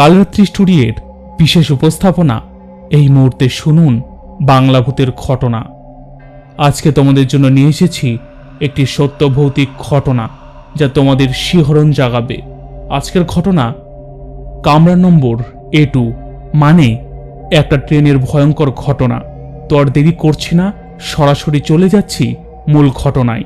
কালরাত্রি স্টুডিওর বিশেষ উপস্থাপনা এই মুহূর্তে শুনুন বাংলা ভূতের ঘটনা। আজকে তোমাদের জন্য নিয়ে এসেছি একটি সত্য ভৌতিক ঘটনা যা তোমাদের শিহরণ জাগাবে। আজকের ঘটনা কামরা নম্বর এ টু মানে একটা ট্রেনের ভয়ঙ্কর ঘটনা। তো আর দেরি করছি না, সরাসরি চলে যাচ্ছি মূল ঘটনায়।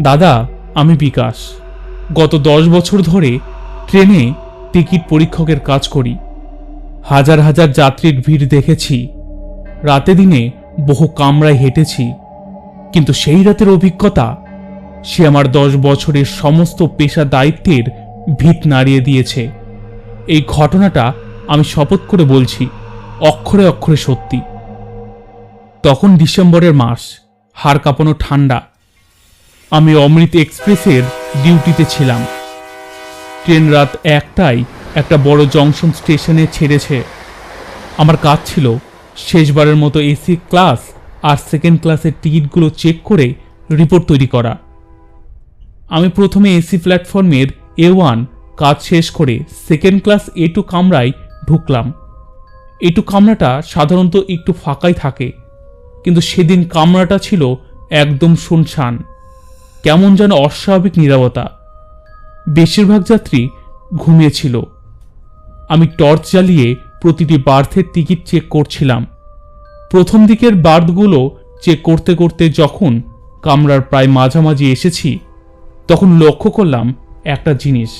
দাদা, আমি বিকাশ। গত দশ বছর ধরে ট্রেনে টিকিট পরীক্ষকের কাজ করি। হাজার হাজার যাত্রীর ভিড় দেখেছি। রাতে দিনে বহু কামরায় হেঁটেছি। কিন্তু সেই রাতের অভিজ্ঞতা, সে আমার দশ বছরের সমস্ত পেশা দায়িত্বের ভিত নাড়িয়ে দিয়েছে। এই ঘটনাটা আমি শপথ করে বলছি, অক্ষরে অক্ষরে সত্যি। তখন ডিসেম্বরের মাস, হাড় কাঁপানো ঠান্ডা। আমি অমৃত এক্সপ্রেসের ডিউটিতে ছিলাম। ট্রেন রাত একটায় একটা বড় জংশন স্টেশনে ছেড়েছে। আমার কাজ ছিল শেষবারের মতো এসি ক্লাস আর সেকেন্ড ক্লাসের টিকিটগুলো চেক করে রিপোর্ট তৈরি করা। আমি প্রথমে এসি প্ল্যাটফর্মের এ ওয়ান কাজ শেষ করে সেকেন্ড ক্লাস এ টু কামরায় ঢুকলাম। এ টু কামরাটা সাধারণত একটু ফাঁকাই থাকে, কিন্তু সেদিন কামরাটা ছিল একদম শুনশান। কেমন যেন অস্বাভাবিক নীরবতা। বেশিরভাগ যাত্রী ঘুমিয়েছিল। আমি টর্চ জ্বালিয়ে প্রতিটি বার্থের টিকিট চেক করছিলাম। প্রথম দিকের বার্থগুলো চেক করতে করতে যখন কামরার প্রায় মাঝামাঝি এসেছি, তখন লক্ষ্য করলাম একটা জিনিস।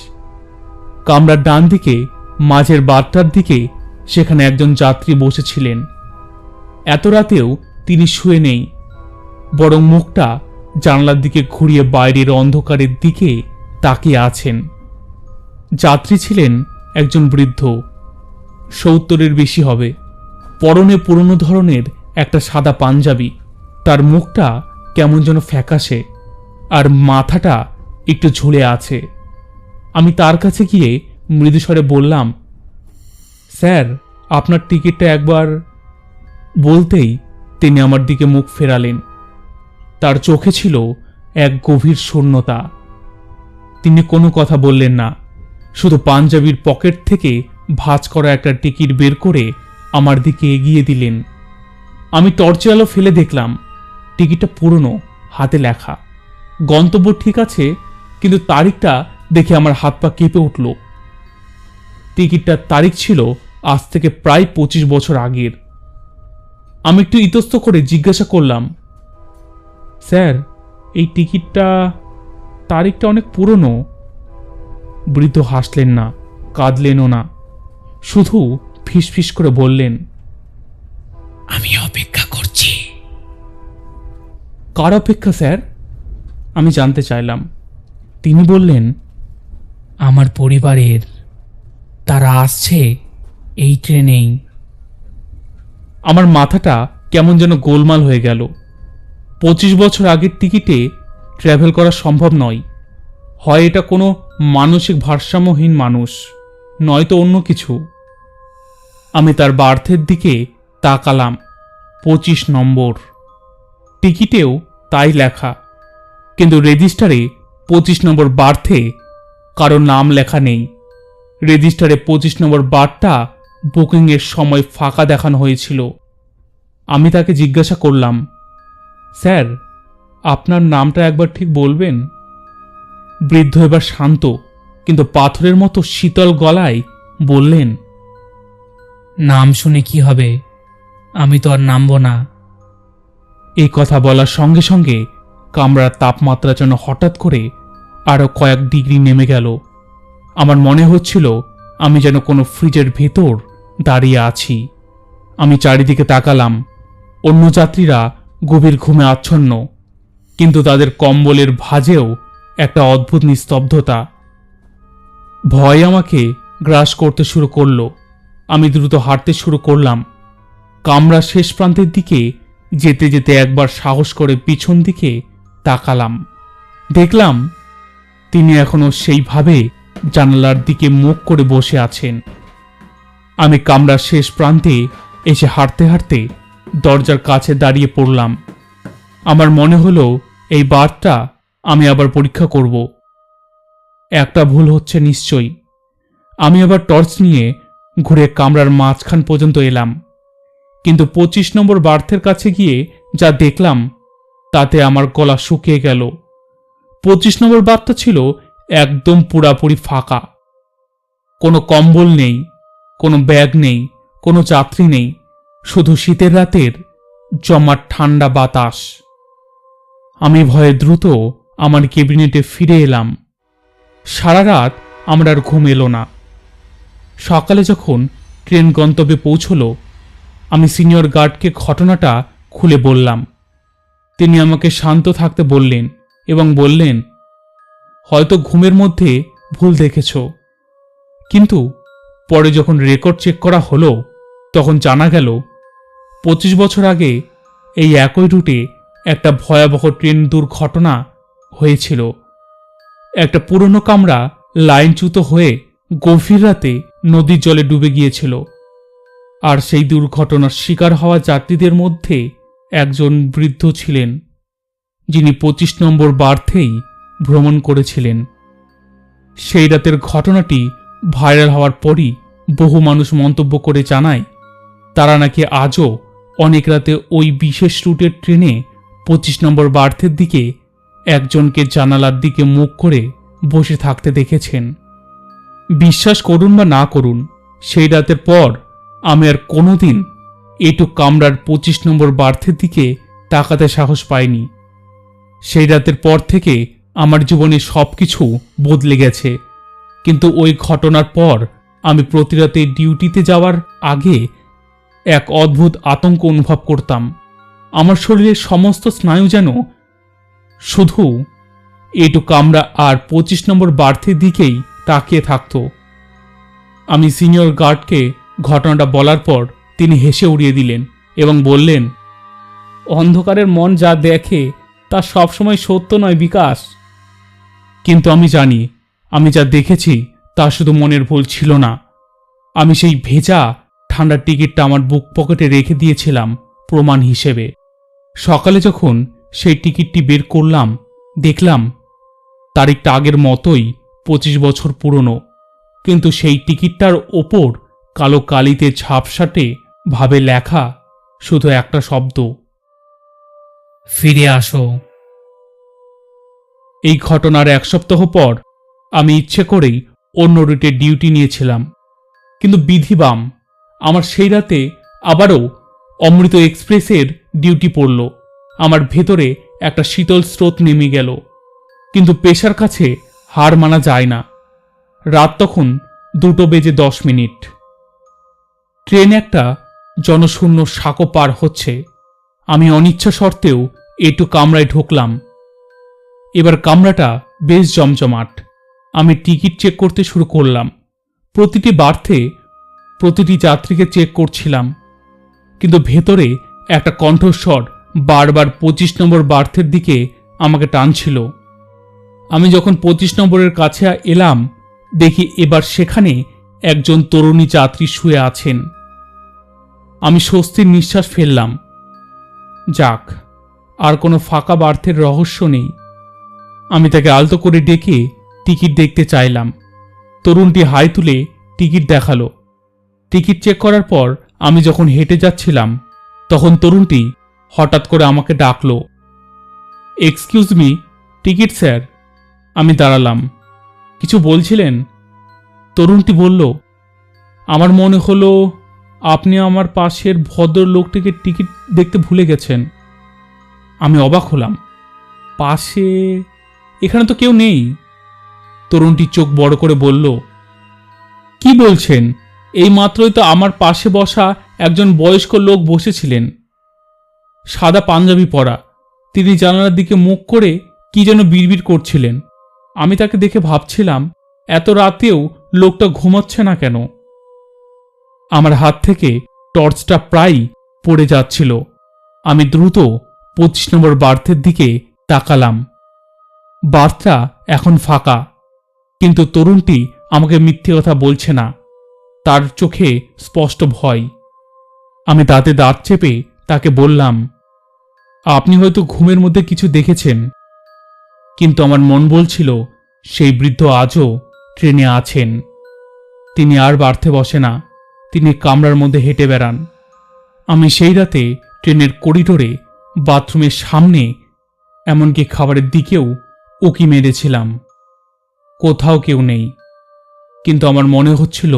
কামরার ডান দিকে, মাঝের বার্থটার দিকে সেখানে একজন যাত্রী বসেছিলেন। এত রাতেও তিনি শুয়ে নেই, বরং মুখটা জানলার দিকে ঘুরিয়ে বাইরের অন্ধকারের দিকে তাকিয়ে আছেন। যাত্রী ছিলেন একজন বৃদ্ধ। সত্তরের বেশি হবে। পরনে পুরনো ধরনের একটা সাদা পাঞ্জাবি। তার মুখটা কেমন যেন ফ্যাকাশে। আর মাথাটা একটু ঝুলে আছে। আমি তার কাছে গিয়ে মৃদুস্বরে বললাম, স্যার, আপনার টিকিটটা একবার। বলতেই তিনি আমার দিকে মুখ ফেরালেন। তার চোখে ছিল এক গভীর শূন্যতা। তিনি কোনো কথা বললেন না। শুধু পাঞ্জাবির পকেট থেকে ভাঁজ করা একটা টিকিট বের করে আমার দিকে এগিয়ে দিলেন। আমি টর্চে আলো ফেলে দেখলাম, টিকিটটা পুরনো, হাতে লেখা। গন্তব্য ঠিক আছে, কিন্তু তারিখটা দেখে আমার হাত পা কেঁপে উঠল। টিকিটটার তারিখ ছিল আজ থেকে প্রায় পঁচিশ বছর আগের। আমি একটু ইতস্ত করে জিজ্ঞাসা করলাম, স্যার, এই টিকিটটা তারিখটা অনেক পুরনো। বৃদ্ধ হাসলেন না কাঁদলেনও না। শুধু ফিসফিস করে বললেন আমি অপেক্ষা করছি। কার অপেক্ষা স্যার? আমি জানতে চাইলাম। তিনি বললেন আমার পরিবারের। তারা আসছে এই ট্রেনেই। আমার মাথাটা কেমন যেন গোলমাল হয়ে গেল। পঁচিশ বছর আগের টিকিটে ট্রাভেল করা সম্ভব নয়। হয় এটা কোনো মানসিক ভারসাম্যহীন মানুষ, নয়তো অন্য কিছু। আমি তার বার্থের দিকে তাকালাম, পঁচিশ নম্বর। টিকিটেও তাই লেখা, কিন্তু রেজিস্টারে পঁচিশ নম্বর বার্থে কারও নাম লেখা নেই। রেজিস্টারে পঁচিশ নম্বর বারটা বুকিংয়ের সময় ফাঁকা দেখানো হয়েছিল। আমি তাকে জিজ্ঞাসা করলাম, স্যার আপনার নামটা একবার ঠিক বলবেন? বৃদ্ধ এবার শান্ত, কিন্তু পাথরের মতো শীতল গলায় বললেন, নাম শুনে কি হবে? আমি তো আর নামবো না। এই কথা বলার সঙ্গে সঙ্গে কামরার তাপমাত্রা যেন হঠাৎ করে আরও কয়েক ডিগ্রি নেমে গেল। আমার মনে হচ্ছিল আমি যেন কোনো ফ্রিজের ভেতর দাঁড়িয়ে আছি। আমি চারিদিকে তাকালাম। অন্য যাত্রীরা গভীর ঘুমে আচ্ছন্ন। কিন্তু তাদের কম্বলের ভাজেও একটা অদ্ভুত নিস্তব্ধতা। ভয় আমাকে গ্রাস করতে শুরু করল। আমি দ্রুত হাঁটতে শুরু করলাম। কামরা শেষ প্রান্তের দিকে যেতে যেতে একবার সাহস করে পিছন দিকে তাকালাম। দেখলাম তিনি এখনও সেইভাবে জানালার দিকে মুখ করে বসে আছেন। আমি কামরার শেষ প্রান্তে এসে হাঁটতে হাঁটতে দরজার কাছে দাঁড়িয়ে পড়লাম। আমার মনে হলো এই বারটা আমি আবার পরীক্ষা করব। একটা ভুল হচ্ছে নিশ্চয়ই। আমি আবার টর্চ নিয়ে ঘুরে কামরার মাঝখান পর্যন্ত এলাম। কিন্তু পঁচিশ নম্বর বার্থের কাছে গিয়ে যা দেখলাম, তাতে আমার গলা শুকিয়ে গেল। পঁচিশ নম্বর বার্থটা ছিল একদম পুরাপুরি ফাঁকা। কোনো কম্বল নেই, কোনো ব্যাগ নেই, কোনো যাত্রী নেই, শুধু শীতের রাতের জমাট ঠান্ডা বাতাস। আমি ভয়ে দ্রুত আমার কেবিনেটে ফিরে এলাম। সারা রাত আমার আর ঘুম এলো না। সকালে যখন ট্রেন গন্তব্যে পৌঁছল, আমি সিনিয়র গার্ডকে ঘটনাটা খুলে বললাম। তিনি আমাকে শান্ত থাকতে বললেন এবং বললেন, হয়তো ঘুমের মধ্যে ভুল দেখেছ। কিন্তু পরে যখন রেকর্ড চেক করা হলো, তখন জানা গেল, পঁচিশ বছর আগে এই একই রুটে একটা ভয়াবহ ট্রেন দুর্ঘটনা হয়েছিল। একটা পুরনো কামরা লাইনচ্যুত হয়ে গভীর রাতে নদীর জলে ডুবে গিয়েছিল। আর সেই দুর্ঘটনার শিকার হওয়া যাত্রীদের মধ্যে একজন বৃদ্ধ ছিলেন, যিনি পঁচিশ নম্বর বার্থেই ভ্রমণ করেছিলেন। সেই রাতের ঘটনাটি ভাইরাল হওয়ার পরই বহু মানুষ মন্তব্য করে জানায়, তারা নাকি আজও অনেক রাতে ওই বিশেষ রুটের ট্রেনে পঁচিশ নম্বর বার্থের দিকে একজনকে জানালার দিকে মুখ করে বসে থাকতে দেখেছেন। বিশ্বাস করুন বা না করুন, সেই রাতের পর আমি আর কোনোদিন এটু কামরার পঁচিশ নম্বর বার্থের দিকে তাকাতে সাহস পাইনি। সেই রাতের পর থেকে আমার জীবনে সব কিছু বদলে গেছে। কিন্তু ওই ঘটনার পর আমি প্রতি রাতে ডিউটিতে যাওয়ার আগে এক অদ্ভুত আতঙ্ক অনুভব করতাম। আমার শরীরের সমস্ত স্নায়ু যেন শুধু এটু কামরা আর পঁচিশ নম্বর বার্থের দিকেই তাকিয়ে থাকতো। আমি সিনিয়র গার্ডকে ঘটনাটা বলার পর তিনি হেসে উড়িয়ে দিলেন এবং বললেন, অন্ধকারের মন যা দেখে তা সবসময় সত্য নয় বিকাশ। কিন্তু আমি জানি, আমি যা দেখেছি তা শুধু মনের ভুল ছিল না। আমি সেই ভেজা ঠান্ডার টিকিটটা আমার বুক পকেটে রেখে দিয়েছিলাম প্রমাণ হিসেবে। সকালে যখন সেই টিকিটটি বের করলাম, দেখলাম তারিখটা আগের মতোই পঁচিশ বছর পুরনো। কিন্তু সেই টিকিটটার ওপর কালো কালিতে ছাপসাটে ভাবে লেখা শুধু একটা শব্দ। ফিরে আসো। এই ঘটনার এক সপ্তাহ পর আমি ইচ্ছে করেই অন্য রুটে ডিউটি নিয়েছিলাম। কিন্তু বিধিবাম আমার সেই রাতে আবারও অমৃত এক্সপ্রেসের ডিউটি পড়ল। আমার ভেতরে একটা শীতল স্রোত নেমে গেল। কিন্তু পেশার কাছে হার মানা যায় না। রাত তখন দুটো বেজে দশ মিনিট। ট্রেন একটা জনশূন্য সাঁকো পার হচ্ছে। আমি অনিচ্ছা সত্ত্বেও একটু কামরায় ঢুকলাম। এবার কামরাটা বেশ জমজমাট। আমি টিকিট চেক করতে শুরু করলাম। প্রতিটি বার্থে প্রতিটি যাত্রীকে চেক করছিলাম। কিন্তু ভেতরে একটা কণ্ঠস্বর বারবার পঁচিশ নম্বর বার্থের দিকে আমাকে টানছিল। আমি যখন পঁচিশ নম্বরের কাছে এলাম, দেখি এবার সেখানে একজন তরুণী যাত্রী শুয়ে আছেন। আমি স্বস্তির নিঃশ্বাস ফেললাম। যাক, আর কোনো ফাঁকা বার্থের রহস্য নেই। আমি তাকে আলতো করে ডেকে টিকিট দেখতে চাইলাম। তরুণটি হাই তুলে টিকিট দেখাল। টিকিট চেক করার পর আমি যখন হেঁটে যাচ্ছিলাম তখন তরুণটি হঠাৎ করে আমাকে ডাকলো এক্সকিউজ মি টিকিট স্যার আমি দাঁড়ালাম। কিছু বলছিলেন? তরুণটি বলল, আমার মনে হলো আপনি আমার পাশের ভদ্র লোকটিকে টিকিট দেখতে ভুলে গেছেন। আমি অবাক হলাম, পাশে এখানে তো কেউ নেই? তরুণটি চোখ বড় করে বলল, কি বলছেন? এই মাত্রই তো আমার পাশে বসা একজন বয়স্ক লোক বসেছিলেন। সাদা পাঞ্জাবি পরা। তিনি জানালার দিকে মুখ করে কি যেন বিড়বিড় করছিলেন। আমি তাকে দেখে ভাবছিলাম, এত রাতেও লোকটা ঘুমাচ্ছে না কেন? আমার হাত থেকে টর্চটা প্রায় পড়ে যাচ্ছিল। আমি দ্রুত পঁচিশ নম্বর বার্থের দিকে তাকালাম। বার্থটা এখন ফাঁকা। কিন্তু তরুণটি আমাকে মিথ্যে কথা বলছে না। তার চোখে স্পষ্ট ভয়। আমি দাঁতে দাঁত চেপে তাকে বললাম, আপনি হয়তো ঘুমের মধ্যে কিছু দেখেছেন, কিন্তু আমার মন বলছিল সেই বৃদ্ধ আজও ট্রেনে আছেন। তিনি আর বাড়তে বসে না, তিনি কামরার মধ্যে হেঁটে বেড়ান। আমি সেই রাতে ট্রেনের করিডোরে বাথরুমের সামনে এমনকি খাবারের দিকেও উকি মেরেছিলাম। কোথাও কেউ নেই, কিন্তু আমার মনে হচ্ছিল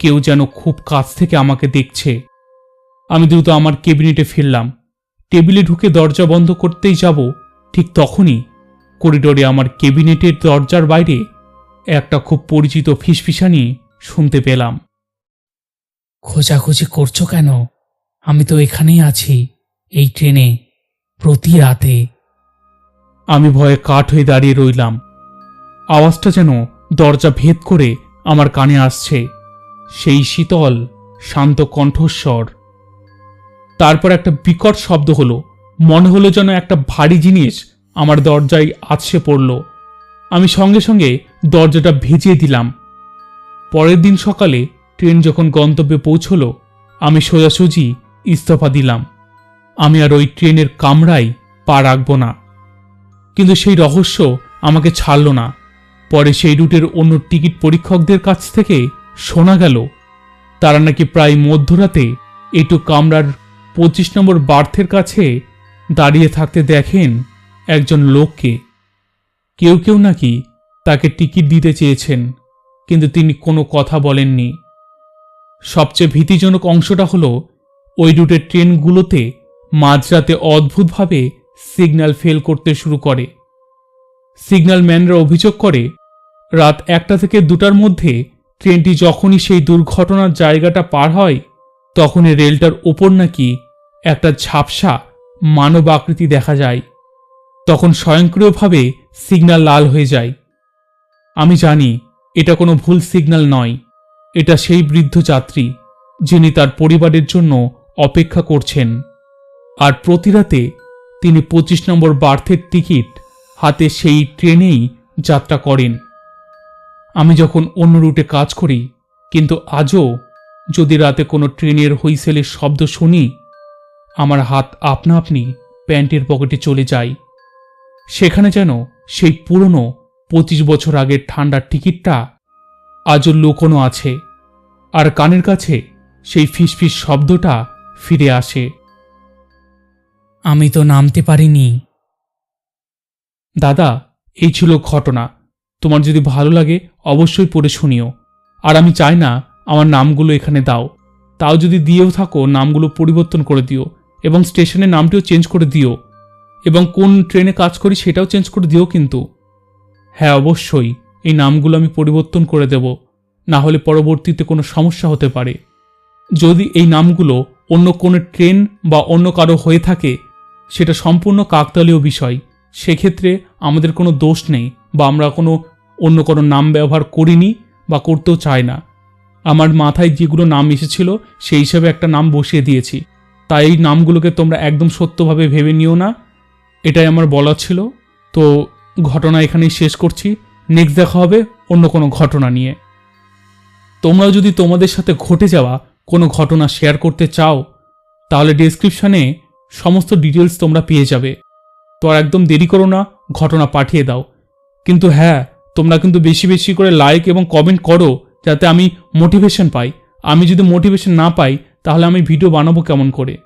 কেউ যেন খুব কাছ থেকে আমাকে দেখছে। আমি দ্রুত আমার কেবিনেটে ফিরলাম। টেবিলে ঢুকে দরজা বন্ধ করতেই যাব ঠিক তখনই করিডোরে আমার কেবিনেটের দরজার বাইরে একটা খুব পরিচিত ফিসফিসানি শুনতে পেলাম। খোঁজাখুঁজি করছ কেন? আমি তো এখানেই আছি এই ট্রেনে প্রতি রাতে। আমি ভয়ে কাঠ হয়ে দাঁড়িয়ে রইলাম। আওয়াজটা যেন দরজা ভেদ করে আমার কানে আসছে। সেই শীতল শান্ত কণ্ঠস্বর। তারপর একটা বিকট শব্দ হলো। মনে হলো যেন একটা ভারী জিনিস আমার দরজায় আছড়ে পড়ল। আমি সঙ্গে সঙ্গে দরজাটা ভেজিয়ে দিলাম। পরের দিন সকালে ট্রেন যখন গন্তব্যে পৌঁছলো, আমি সোজাসুজি ইস্তফা দিলাম। আমি আর ওই ট্রেনের কামরায় পা রাখব না। কিন্তু সেই রহস্য আমাকে ছাড়ল না। পরে সেই রুটের অন্য টিকিট পরীক্ষকদের কাছ থেকে শোনা গেল, তারা নাকি প্রায় মধ্যরাতে একটু কামরার পঁচিশ নম্বর বার্থের কাছে দাঁড়িয়ে থাকতে দেখেন একজন লোককে। কেউ কেউ নাকি তাকে টিকিট দিতে চেয়েছেন, কিন্তু তিনি কোনো কথা বলেননি। সবচেয়ে ভীতিজনক অংশটা হলো, ওই রুটের ট্রেনগুলোতে মাঝরাতে অদ্ভুতভাবে সিগন্যাল ফেল করতে শুরু করে। সিগন্যাল ম্যানরা অভিযোগ করে, রাত একটা থেকে দুটার মধ্যে ট্রেনটি যখনই সেই দুর্ঘটনার জায়গাটা পার হয়, তখনই রেলটার ওপর নাকি একটা ঝাপসা মানব আকৃতি দেখা যায়। তখন স্বয়ংক্রিয়ভাবে সিগন্যাল লাল হয়ে যায়। আমি জানি, এটা কোনো ভুল সিগন্যাল নয়। এটা সেই বৃদ্ধ যাত্রী, যিনি তার পরিবারের জন্য অপেক্ষা করছেন। আর প্রতি রাতে তিনি পঁচিশ নম্বর বার্থের টিকিট হাতে সেই ট্রেনেই যাত্রা করেন। আমি যখন অন্য রুটে কাজ করি, কিন্তু আজও যদি রাতে কোনো ট্রেনের হুইসেলের শব্দ শুনি আমার হাত আপনা আপনি প্যান্টের পকেটে চলে যায়। সেখানে যেন সেই পুরনো পঁচিশ বছর আগের ঠান্ডার টিকিটটা আজও লুকোনো আছে আর কানের কাছে সেই ফিসফিস শব্দটা ফিরে আসে। আমি তো নামতে পারিনি। দাদা এই ছিল ঘটনা। তোমার যদি ভালো লাগে অবশ্যই পড়ে শুনিও। আর আমি চাই না আমার নামগুলো এখানে দাও। তাও যদি দিয়েও থাকো নামগুলো পরিবর্তন করে দিও। এবং স্টেশনের নামটিও চেঞ্জ করে দিও, এবং কোন ট্রেনে কাজ করি সেটাও চেঞ্জ করে দিও কিন্তু। হ্যাঁ অবশ্যই, এই নামগুলো আমি পরিবর্তন করে দেব, না হলে পরবর্তীতে কোনো সমস্যা হতে পারে। যদি এই নামগুলো অন্য কোনো ট্রেন বা অন্য কারও হয়ে থাকে, সেটা সম্পূর্ণ কাকতালীয় বিষয়, সেক্ষেত্রে আমাদের কোনো দোষ নেই বা আমরা কোনো অন্য কোনো নাম ব্যবহার করিনি বা করতেও চাই না। আমার মাথায় যেগুলো নাম এসেছিল, সেই হিসাবে একটা নাম বসিয়ে দিয়েছি। তাই এই নামগুলোকে তোমরা একদম সত্যভাবে ভেবে নিও না। এটাই আমার বলার ছিল। তো ঘটনা এখানেই শেষ করছি। নেক্সট দেখা হবে অন্য কোনো ঘটনা নিয়ে। তোমরা যদি তোমাদের সাথে ঘটে যাওয়া কোনো ঘটনা শেয়ার করতে চাও, তাহলে ডেসক্রিপশানে সমস্ত ডিটেলস তোমরা পেয়ে যাবে। তো আর একদম দেরি করো না, ঘটনা পাঠিয়ে দাও। কিন্তু হ্যাঁ তোমরা কিন্তু বেশি বেশি করে লাইক এবং কমেন্ট করো, যাতে আমি মোটিভেশন পাই। আমি যদি মোটিভেশন না পাই তাহলে আমি ভিডিও বানাবো কেমন করে?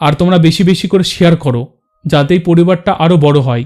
আর তোমরা বেশি বেশি করে শেয়ার করো, যাতে এই পরিবারটা আরও বড় হয়।